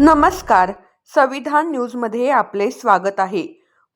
नमस्कार. संविधान न्यूजमध्ये आपले स्वागत आहे.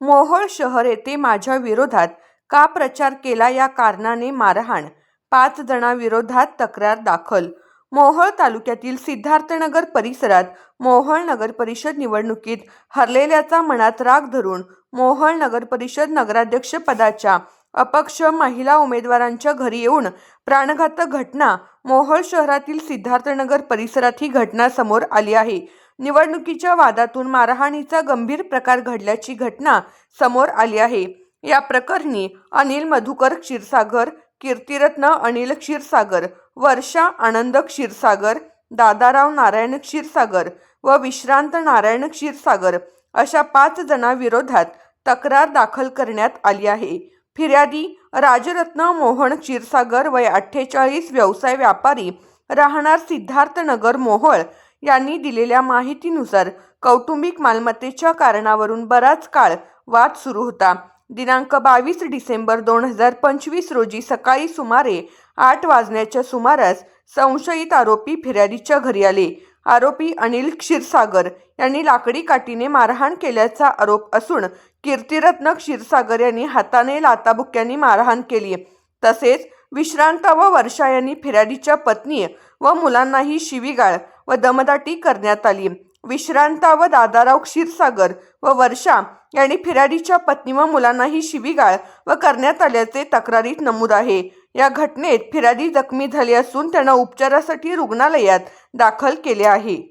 मोहोळ शहर येथे माझ्या विरोधात का प्रचार केला या कारणाने मारहाण? पाच जणांविरोधात तक्रार दाखल. मोहोळ तालुक्यातील सिद्धार्थनगर परिसरात मोहोळ नगर परिषद निवडणुकीत हरलेल्याचा मनात राग धरून मोहोळ नगर परिषद नगराध्यक्ष पदाच्या अपक्ष महिला उमेदवारांच्या घरी येऊन प्राणघातक घटना मोहोळ शहरातील सिद्धार्थनगर परिसरात ही घटना समोर आली आहे. निवडणुकीच्या वादातून मारहाणीचा गंभीर प्रकार घडल्याची घटना समोर आली आहे. या प्रकरणी अनिल मधुकर क्षीरसागर कीर्तिरत्न अनिल क्षीरसागर वर्षा आनंद क्षीरसागर दादाराव नारायण क्षीरसागर व विश्रांत नारायण क्षीरसागर अशा पाच जणांविरोधात तक्रार दाखल करण्यात आली आहे. फिर्यादी राजरत्न मोहन क्षीरसागर वय अठ्ठेचाळीस व्यवसाय व्यापारी राहणार सिद्धार्थनगर मोहोळ यांनी दिलेल्या माहितीनुसार कौटुंबिक मालमत्तेच्या कारणावरून बराच काळ वाद सुरू होता. दिनांक बावीस डिसेंबर दोन हजार पंचवीस रोजी सकाळी सुमारे आठ वाजण्याच्या सुमारास संशयित आरोपी फिर्यादीच्या घरी आले. आरोपी अनिल क्षीरसागर यांनी लाकडी काठीने मारहाण केल्याचा आरोप असून कीर्तिरत्न क्षीरसागर यांनी हाताने लाताबुक्यांनी मारहाण केली. तसेच विश्रांत व वर्षा यांनी फिर्यादीच्या पत्नी व मुलांनाही शिवीगाळ व दमदाटी करण्यात आली. विश्रांता व दादाराव क्षीरसागर व वर्षा यांनी फिर्यादीच्या पत्नी व मुलांनाही शिवीगाळ व करण्यात आल्याचे तक्रारीत नमूद आहे. या घटनेत फिर्यादी जखमी झाली असून त्यांना उपचारासाठी रुग्णालयात दाखल केले आहे.